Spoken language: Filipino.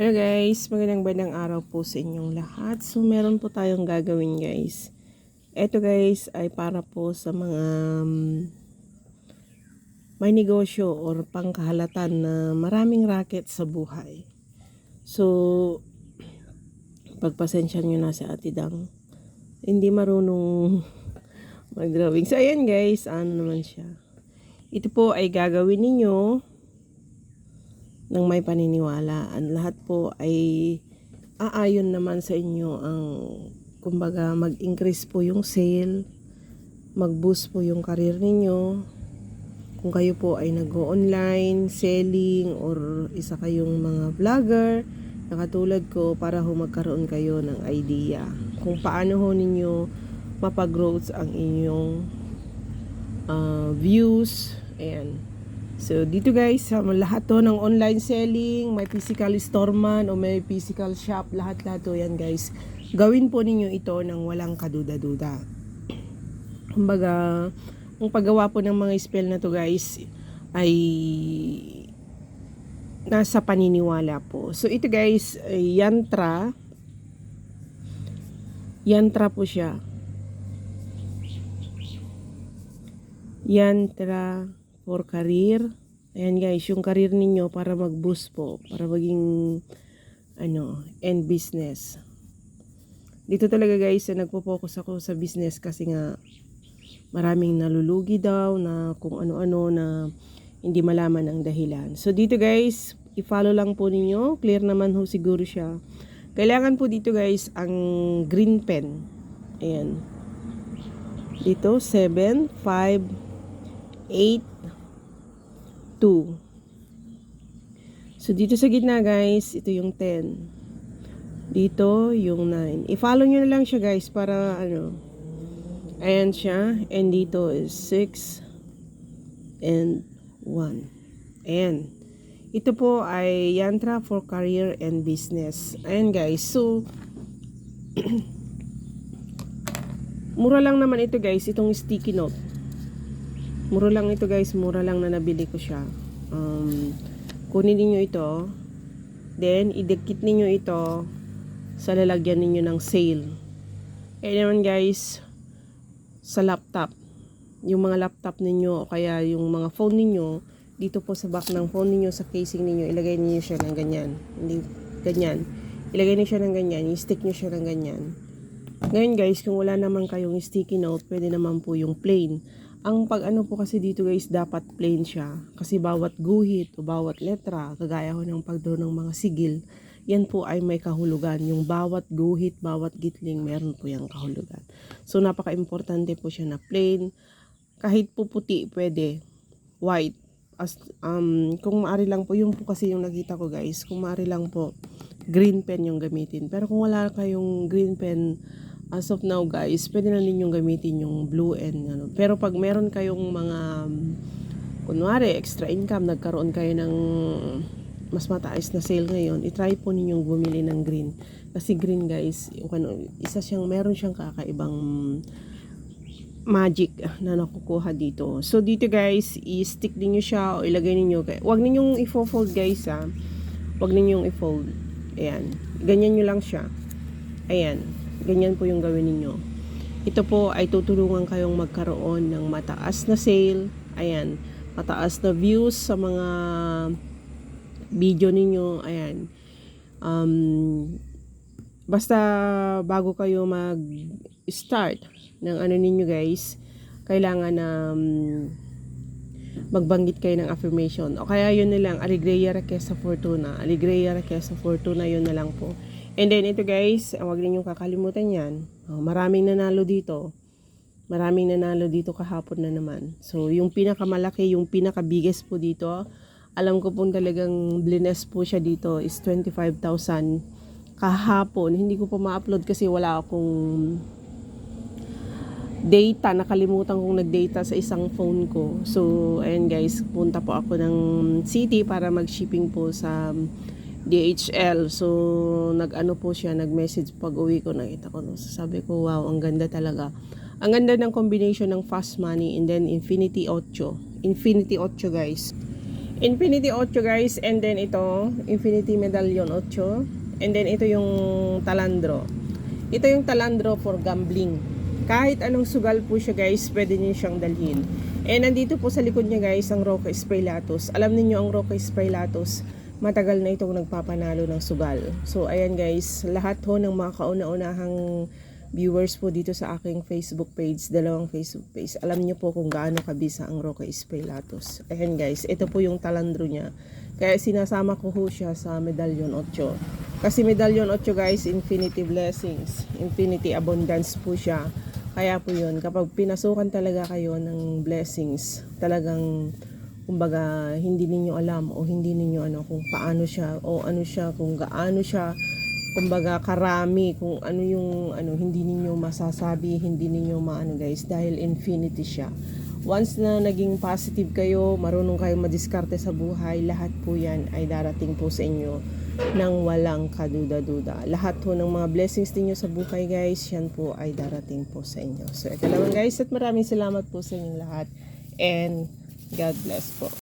Hello guys, magandang bandang araw po sa inyong lahat. So meron po tayong gagawin guys. Ito guys ay para po sa mga um, may negosyo or pangkahalatan na maraming racket sa buhay. So pagpasensya nyo na si Ate Dang. Hindi marunong mag-drawing. So ayan guys, ano naman siya. Ito po ay gagawin ninyo ng may paniniwala. Ang lahat po ay aayon naman sa inyo ang kumbaga mag-increase po yung sale, mag-boost po yung career ninyo. Kung kayo po ay nag-online, selling, or isa kayong mga vlogger, na katulad ko para ho magkaroon kayo ng idea kung paano ho ninyo mapag-growth ang inyong uh, views. Ayan. So, dito guys, lahat to ng online selling, may physical store man o may physical shop, lahat-lahat to yan guys. Gawin po ninyo ito ng walang kaduda-duda. Kumbaga, ang paggawa po ng mga spell na to guys, ay nasa paniniwala po. So, ito guys, yantra. Yantra po siya. Yantra for career. Ayan guys, yung career ninyo para mag-boost po, para maging ano, and business. Dito talaga guys, na nagpo-focus ako sa business kasi nga maraming nalulugi daw na kung ano-ano na hindi malaman ang dahilan. So dito guys, i-follow lang po ninyo. Clear naman ho siguro siya. Kailangan po dito guys ang green pen. Ayan. Dito, 7, 5, 8, 2. So, dito sa gitna, guys, ito yung 10. Dito, yung 9. I-follow nyo na lang siya, guys, para, ano, ayan siya. And dito is 6 and 1. Ayan. Ito po ay Yantra for Career and Business. Ayan, guys. So, mura lang naman ito, guys, itong sticky note. Mura lang ito guys, mura lang na nabili ko siya. Um, kunin niyo ito. Then, idikit niyo ito sa lalagyan ninyo ng sale. Eh naman guys, sa laptop. Yung mga laptop ninyo o kaya yung mga phone ninyo, dito po sa back ng phone ninyo, sa casing ninyo, ilagay niyo siya ng ganyan. Hindi, ganyan. Ilagay niyo siya ng ganyan, i-stick niyo siya ng ganyan. Ngayon guys, kung wala naman kayong sticky note, pwede naman po yung plain. Ang pag ano po kasi dito guys, dapat plain siya. Kasi bawat guhit o bawat letra, kagaya ko ng pagdraw ng mga sigil, yan po ay may kahulugan. Yung bawat guhit, bawat gitling, meron po yung kahulugan. So, napaka-importante po siya na plain. Kahit po puti, pwede. White. As, um, kung maari lang po, yung po kasi yung nakita ko guys, kung maari lang po, green pen yung gamitin. Pero kung wala kayong green pen, as of now guys, pwede na ninyong gamitin yung blue and ano. Pero pag meron kayong mga kunwari extra income, nagkaroon kayo ng mas mataas na sale ngayon, i-try po ninyong bumili ng green. Kasi green guys, ano, isa siyang meron siyang kakaibang magic na nakukuha dito. So dito guys, i-stick niyo siya o ilagay niyo. Huwag ninyong i-fold guys ha. Huwag ninyong i-fold. Ayan. Ganyan niyo lang siya. Ayan. Ganyan po yung gawin ninyo. Ito po ay tutulungan kayong magkaroon ng mataas na sale. Ayan. Mataas na views sa mga video ninyo. Ayan. Um, basta bago kayo mag-start ng ano ninyo guys, kailangan na um, magbanggit kayo ng affirmation. O kaya yun na lang, Aligreya Requesa Fortuna. Aligreya Requesa Fortuna, yun na lang po. And then ito guys, huwag ninyong kakalimutan yan. Oh, maraming nanalo dito. Maraming nanalo dito kahapon na naman. So, yung pinakamalaki, yung pinaka-biggest po dito, alam ko pong talagang blines po siya dito is 25,000 kahapon. Hindi ko pa ma-upload kasi wala akong data. Nakalimutan kong nag-data sa isang phone ko. So, ayan guys, punta po ako ng city para mag-shipping po sa DHL. So, nag-ano po siya, nag-message pag uwi ko, nakita ko. No? Sabi ko, wow, ang ganda talaga. Ang ganda ng combination ng fast money and then Infinity 8. Infinity 8 guys. Infinity 8 guys, and then ito, Infinity Medallion 8, and then ito yung Talandro. Ito yung Talandro for gambling. Kahit anong sugal po siya guys, pwede niyo siyang dalhin. And nandito po sa likod niya guys, ang Roca Spraylatus. Alam niyo ang Roca Spraylatus, matagal na itong nagpapanalo ng sugal. So ayan guys, lahat ho ng mga kauna-unahang viewers po dito sa aking Facebook page, dalawang Facebook page. Alam niyo po kung gaano kabisa ang Roca Spraylatus. Ayan guys, ito po yung talandro niya. Kaya sinasama ko ho siya sa Medallion 8. Kasi Medallion 8 guys, infinity blessings, infinity abundance po siya. Kaya po yun, kapag pinasukan talaga kayo ng blessings, talagang kumbaga hindi ninyo alam o hindi ninyo ano kung paano siya o ano siya kung gaano siya kumbaga karami kung ano yung ano hindi ninyo masasabi hindi ninyo maano guys dahil infinity siya. Once na naging positive kayo marunong kayo madiskarte sa buhay lahat po yan ay darating po sa inyo nang walang kaduda-duda. Lahat po ng mga blessings ninyo sa buhay guys yan po ay darating po sa inyo. So ito lang guys at maraming salamat po sa inyong lahat. And God bless po